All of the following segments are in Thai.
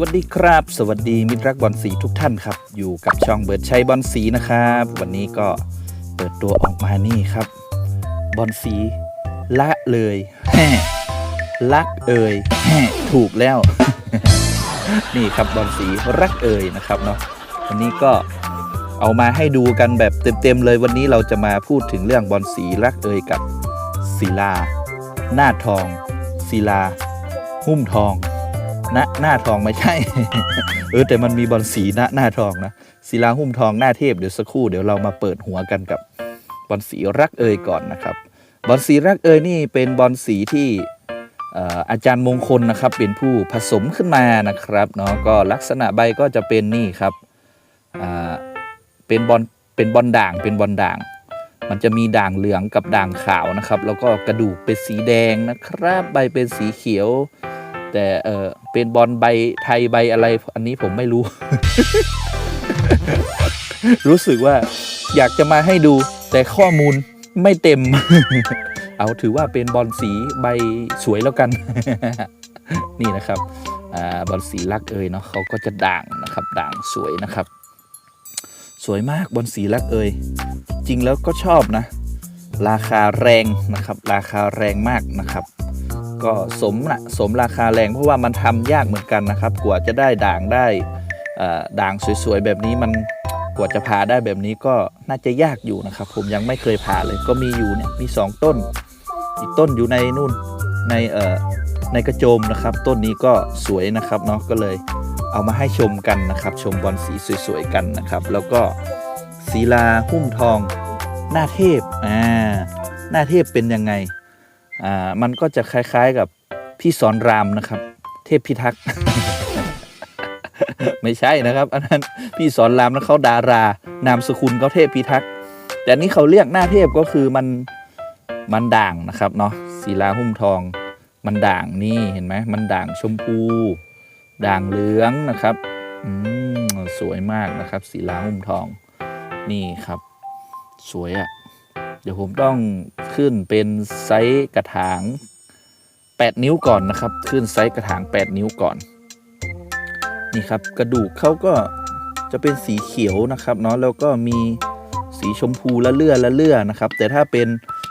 วัสดีครับ สวัสดีมิตรรักบอลสีทุกท่านครับ อยู่กับช่องเบิร์ดชัยบอลสีนะครับ วันนี้ก็เปิดตัวออกมานี่ครับ บอลสีละเลยแฮ่รักเอ่ยแฮ่ถูกแล้ว นี่ครับบอลสีรักเอ่ยนะครับเนาะวันนี้ก็เอามาให้ดูกันแบบเต็มๆเลยวันนี้เราจะมาพูดถึงเรื่องบอลสีรักเอ่ยกับศิลา หน้าทองศิลา หุ้มทอง หน้าหน้าทองไม่ใช่ เออแต่มันมีบอลสีหน้าหน้าทองนะศิลาหุ้มทองหน้าเทพเดี๋ยวสักครู่เดี๋ยวเรามาเปิดหัวกันกับบอลสีรักเอยก่อนนะครับ บอลสีรักเอยนี่เป็นบอลสีที่อาจารย์มงคลนะครับ เป็นผู้ผสมขึ้นมานะครับเนาะก็ลักษณะใบก็จะเป็นนี่ครับเป็นบอลเป็นบอลด่างเป็นบอลด่าง มันจะมีด่างเหลืองกับด่างขาวนะครับ แล้วก็กระดูกเป็นสีแดงนะครับ ใบเป็นสีเขียว แต่เออเป็นบอลใบไทยใบอะไร อันนี้ผมไม่รู้ รู้สึกว่าอยากจะมาให้ดู แต่ข้อมูลไม่เต็ม เอาถือว่าเป็นบอลสีใบสวยแล้วกัน นี่นะครับอบอลสีลักเอยเนาะเขาก็จะด่างนะครับ ด่างสวยนะครับ สวยมากบอลสีลักเอยจริงแล้วก็ชอบนะ ราคาแรงนะครับ ราคาแรงมากนะครับ ก็สมนะสมราคาแรงเพราะว่ามันทำยากเหมือนกันนะครับ กว่าจะได้ด่างได้ด่างสวยๆแบบนี้มันกว่าจะผ่าได้แบบนี้ก็น่าจะยากอยู่นะครับ ผมยังไม่เคยผ่าเลยก็มีอยู่เนี่ยมี 2 ต้น อีกต้นอยู่ในนู่นในเอ่อในกระโจมนะครับ ต้นนี้ก็สวยนะครับเนาะก็เลยเอามาให้ชมกันนะครับ ชมบอลสีสวยๆกันนะครับ แล้วก็ศิลาหุ้มทอง หน้าเทพอ่าหน้าเทพเป็นยังไง อ่ามันก็จะคล้ายๆกับพี่สอนรามนะครับ เทพพิทักษ์ ไม่ใช่นะครับ อันนั้นพี่สอนรามแล้วเขาดารานามสกุลเขาเทพพิทักษ์แต่นนี้เขาเรียกหน้าเทพก็คือมันมันด่างนะครับเนาะศิลาหุ้มทอง มันด่างนี่เห็นไหมมันด่างชมพู ด่างเหลืองนะครับอืมสวยมากนะครับศิลาหุ้มทอง นี่ครับ สวยอะ่ะ เดี๋ยวผมต้องขึ้นเป็นไซส์กระถาง 8 นิ้วก่อนนะครับ ขึ้นไซส์กระถาง 8 นิ้วก่อน นี่ครับกระดูกเขาก็จะเป็นสีเขียวนะครับเนาะแล้วก็มีสีชมพูละเลื่อละเลื่อนะครับ แต่ถ้าเป็น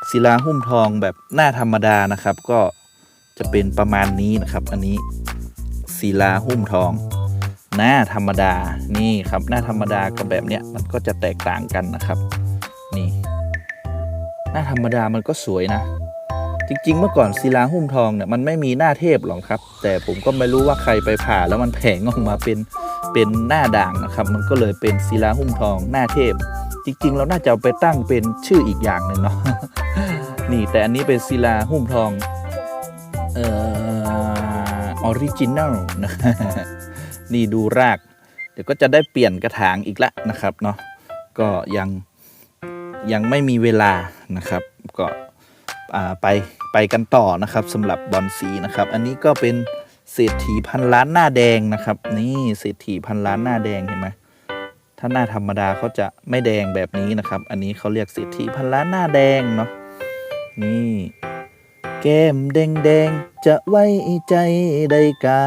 ศิลาหุ้มทองแบบหน้าธรรมดานะครับ ก็จะเป็นประมาณนี้นะครับ อันนี้ศิลาหุ้มทอง หน้าธรรมดานี่ครับหน้าธรรมดากับแบบเนี้ยมันก็จะแตกต่างกันนะครับ นี่ หน้าธรรมดามันก็สวยนะ จริงๆ เมื่อก่อนศิลาหุ้มทองเนี่ยมันไม่มีหน้าเทพหรอกครับ แต่ผมก็ไม่รู้ว่าใครไปผ่าแล้วมันแผงออกมาเป็นเป็นหน้าด่างนะครับ มันก็เลยเป็นศิลาหุ้มทองหน้าเทพ จริง ๆ เราน่าจะเอาไปตั้งเป็นชื่ออีกอย่างหนึ่งเนาะนี่แต่อันนี้เป็นศิลาหุ้มทองเอ่อออริจินัลนะนี่ดูราก เดี๋ยวก็จะได้เปลี่ยนกระถางอีกละนะครับเนาะก็ยัง ยังไม่มีเวลานะครับ ก็ไปไปกันต่อนะครับสำหรับบอลสีนะครับ อันนี้ก็เป็นเศรษฐีพันล้านหน้าแดงนะครับ นี่เศรษฐีพันล้านหน้าแดงเห็นไหมถ้าหน้าธรรมดาเขาจะไม่แดงแบบนี้นะครับ อันนี้เขาเรียกเศรษฐีพันล้านหน้าแดงเนาะนี่แก้มแดงแดงจะไว้ใจได้กา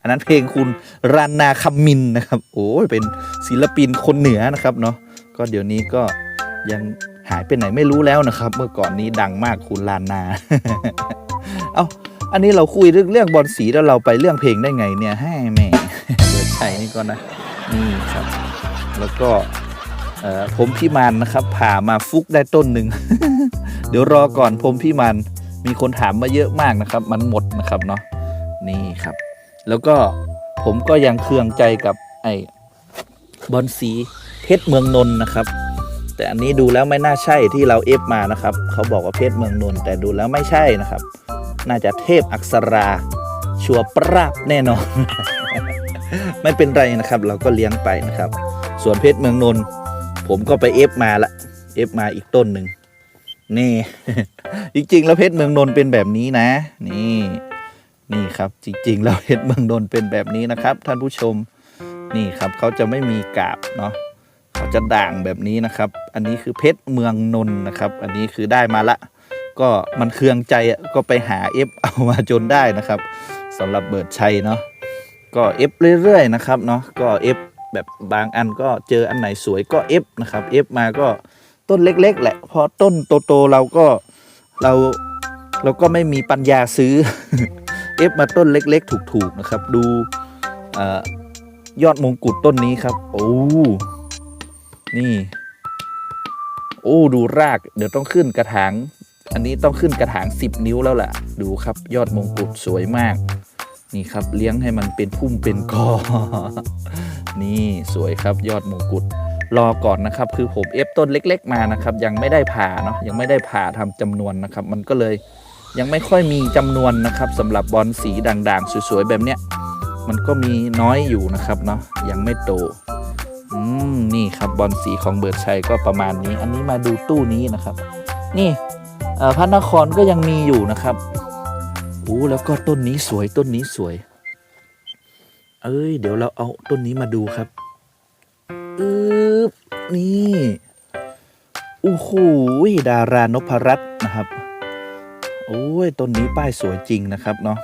อันนั้นเพลงคุณรันนาคำมินนะครับ โอ้ยเป็นศิลปินคนเหนือนะครับเนาะ ก็เดี๋ยวนี้ก็ยังหายไปไหนไม่รู้แล้วนะครับ เมื่อก่อนนี้ดังมากคุณลานนา เอาอันนี้เราคุยเรื่องเรื่องบอลสีแล้วเราไปเรื่องเพลงได้ไงเนี่ยให้แม่เปิดใช่นี่ก่อนนะนี่ครับ แล้วก็ผมพี่มันนะครับ ผ่ามาฟุกได้ต้นหนึ่งเดี๋ยวรอก่อนผมพี่มันมีคนถามมาเยอะมากนะครับ มันหมดนะครับเนาะนี่ครับ แล้วก็ผมก็ยังเคืองใจกับไอ้บอลสี เพชรเมืองนนท์นะครับ แต่อันนี้ดูแล้วไม่น่าใช่ที่เราเอฟมานะครับ เขาบอกว่าเพชรเมืองนนท์แต่ดูแล้วไม่ใช่นะครับ น่าจะเทพอักษราชัวร์ปราบแน่นอน ไม่เป็นไรนะครับ เราก็เลี้ยงไปนะครับ ส่วนเพชรเมืองนนท์ผมก็ไปเอฟมาละเอฟมาอีกต้นหนึ่งนี่ จริงๆ แล้วเพชรเมืองนนท์เป็นแบบนี้นะ นี่นี่ครับจริงๆ แล้วเพชรเมืองนนท์เป็นแบบนี้นะครับ ท่านผู้ชมนี่ครับเขาจะไม่มีกาบเนาะ จะด่างแบบนี้นะครับ อันนี้คือเพชรเมืองนนท์นะครับ อันนี้คือได้มาละ ก็มันเคืองใจอะก็ไปหา F เอามาจนได้นะครับสำหรับเบิร์ดชัยเนาะก็ F เรื่อยๆนะครับเนาะก็ F แบบบางอันก็เจออันไหนสวยก็ F นะครับ F มาก็ต้นเล็ก ๆ แหละพอต้นโตๆเราก็เราเราก็ไม่มีปัญญาซื้อ F มาต้นเล็ก ๆ ถูกๆนะครับ ดูอยอดมงกุฎต้นนี้ครับ โอ้ นี่ โอ้ดูราก เดี๋ยวต้องขึ้นกระถาง อันนี้ต้องขึ้นกระถาง 10 นิ้วแล้วล่ะ ดูครับยอดมงกุฎสวยมาก นี่ครับเลี้ยงให้มันเป็นพุ่มเป็นกอ นี่สวยครับยอดมงกุฎรอก่อนนะครับ คือผมเอฟต้นเล็ก ๆ มานะครับ ยังไม่ได้ผ่าเนาะยังไม่ได้ผ่าทำจำนวนนะครับ มันก็เลยยังไม่ค่อยมีจำนวนนะครับสำหรับบอลสีด่างๆ สวยๆ แบบเนี้ยมันก็มีน้อยอยู่นะครับเนาะยังไม่โต อืมนี่ครับบอลสีของเบิร์ดชัยก็ประมาณนี้ อันนี้มาดูตู้นี้นะครับ นี่พระนครก็ยังมีอยู่นะครับโอ้แล้วก็ต้นนี้สวยต้นนี้สวย เอ้ย เดี๋ยวเราเอาต้นนี้มาดูครับอึบนี่โอ้โหดารานพรัตน์นะครับ โอ้ยต้นนี้ป้ายสวยจริงนะครับเนาะ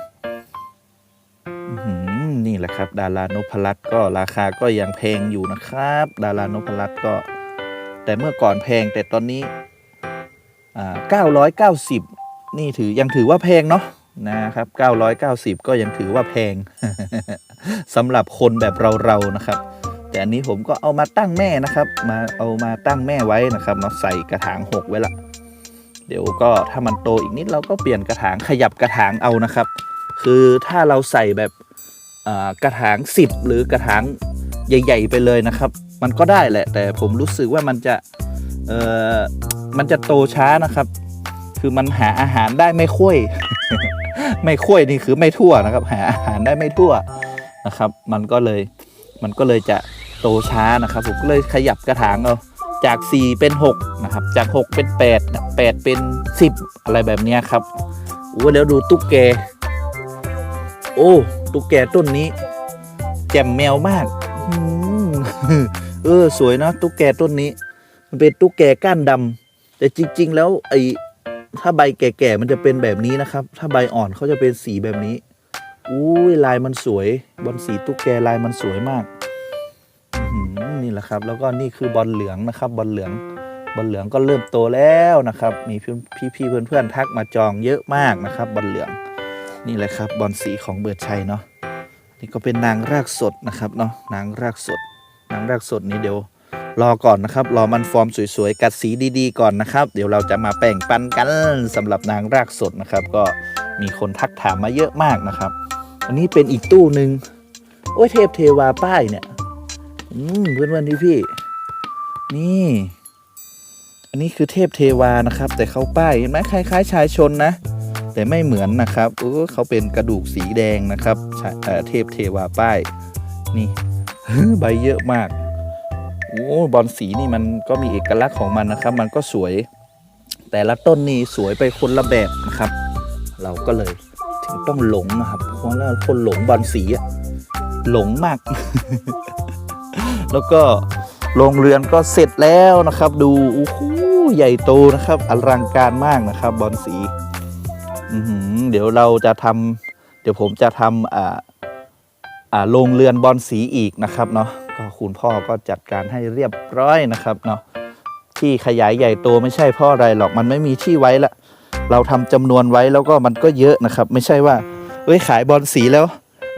นี่แหละครับ ดารานพรัตน์ก็ราคาก็ยังแพงอยู่นะครับ ดารานพรัตน์ก็ แต่เมื่อก่อนแพงแต่ตอนนี้990 นี่ถือยังถือว่าแพงเนาะนะครับ 990 ก็ยังถือว่าแพงสำหรับคนแบบเราๆนะครับ แต่อันนี้ผมก็เอามาตั้งแม่นะครับ มาเอามาตั้งแม่ไว้นะครับเนาะใส่กระถางหกไว้ละเดี๋ยวก็ถ้ามันโตอีกนิดเราก็เปลี่ยนกระถางขยับกระถางเอานะครับ คือถ้าเราใส่แบบ กระถาง 10 หรือกระถางใหญ่ ๆ ไปเลยนะครับ มันก็ได้แหละ แต่ผมรู้สึกว่ามันจะมันจะโตช้านะครับ คือมันหาอาหารได้ไม่ค่อย ไม่ค่อยนี่คือไม่ทั่วนะครับ หาอาหารได้ไม่ทั่วนะครับ มันก็เลยมันก็เลยจะโตช้านะครับ ผมก็เลยขยับกระถางเอาจาก 4 เป็น 6 นะครับ จาก 6 เป็น 8 8 เป็น 10 อะไรแบบนี้ครับโอ้แล้วดูตุ๊กแก โอ้ ตุ๊กแกต้นนี้ แจ่มแมวมากอืมเออ สวยเนะตุ๊กแกต้นนี้ มันเป็นตุ๊กแกก้านดำแต่จริง ๆ แล้วไอ้ถ้าใบแก่ๆมันจะเป็นแบบนี้นะครับ ถ้าใบอ่อนเขาจะเป็นสีแบบนี้อุ้ยลายมันสวย บอลสีตุ๊กแกลายมันสวยมากนี่แหละครับ แล้วก็นี่คือบอลเหลืองนะครับ บอลเหลือง บอลเหลืองก็เริ่มโตแล้วนะครับ มีพี่ๆเพื่อนๆทักมาจองเยอะมากนะครับ บอลเหลือง นี่แหละครับบอลสีของเบิร์ดชัยเนาะนี่ก็เป็นนางรากสดนะครับเนาะนางรากสด นางรากสดนี้เดี๋ยวรอก่อนนะครับรอมันฟอร์มสวยๆ กัดสีดีๆก่อนนะครับ เดี๋ยวเราจะมาแบ่งปันกันสำหรับนางรากสดนะครับ ก็มีคนทักถามมาเยอะมากนะครับ อันนี้เป็นอีกตู้หนึ่งโอ้ยเทพเทวาป้ายเนี่ยอืมเพื่อนๆที่พี่ นี่ อันนี้คือเทพเทวานะครับ แต่เขาป้ายเห็นไหมคล้ายๆชายชนนะ แต่ไม่เหมือนนะครับเออเขาเป็นกระดูกสีแดงนะครับเเทพเทวาป้ายนี่ใบเยอะมากโอ้บอลสีนี่มันก็มีเอกลักษณ์ของมันนะครับ มันก็สวย แต่ละต้นนี่สวยไปคนละแบบนะครับ เราก็เลยถึงต้องหลงนะครับเพราะว่าคนหลงบอลสีอะหลงมาก แล้วก็โรงเรือนก็เสร็จแล้วนะครับ ดูโอ้โหใหญ่โตนะครับอลังการมากนะครับ บอลสี อือหือเดี๋ยวเราจะทำเดี๋ยวผมจะทำอ่าอ่าโรงเรือนบอลสีอีกนะครับเนาะก็คุณพ่อก็จัดการให้เรียบร้อยนะครับเนาะที่ขยายใหญ่โตไม่ใช่เพราะอะไรหรอกมันไม่มีที่ไว้ละ เราทำจำนวนไว้แล้วก็มันก็เยอะนะครับ ไม่ใช่ว่าเอ้ยขายบอลสีแล้ว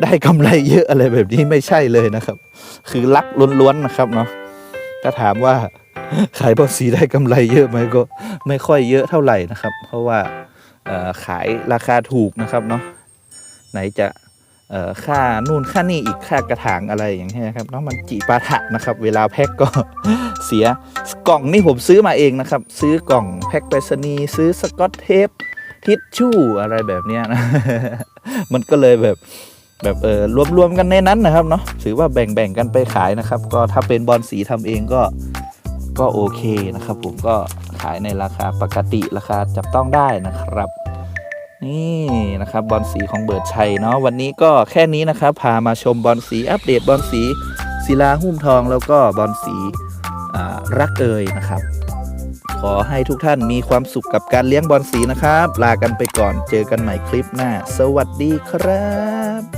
ได้กำไรเยอะอะไรแบบนี้ไม่ใช่เลยนะครับ คือลักล้วนๆนะครับเนาะถ้าถามว่า ขายบอลสีได้กำไรเยอะไหมก็ไม่ค่อยเยอะเท่าไหร่นะครับ เพราะว่า ขายราคาถูกนะครับเนาะไหนจะค่านู่นค่านี่อีกค่ากระถางอะไรอย่างเงี้ยครับเนาะมันจีปาถะนะครับ เวลาแพ็คก็เสียกล่องนี่ผมซื้อมาเองนะครับ ซื้อกล่องแพ็คไปรษณีย์ซื้อสกอตเทปทิชชู่อะไรแบบเนี้ยนะมันก็เลยแบบแบบเออรวมๆกันในนั้นนะครับเนาะถือว่าแบ่งๆกันไปขายนะครับ ก็ถ้าเป็นบอลสีทำเองก็ ก็โอเคนะครับ ผมก็ขายในราคาปกติราคาจับต้องได้นะครับ นี่นะครับบอลสีของเบิร์ดชัยเนาะวันนี้ก็แค่นี้นะครับ พามาชมบอลสีอัปเดตบอลสีศิลาหุ้มทองแล้วก็บอลสีรักเอยนะครับ ขอให้ทุกท่านมีความสุขกับการเลี้ยงบอลสีนะครับ ลากันไปก่อนเจอกันใหม่คลิปหน้า สวัสดีครับ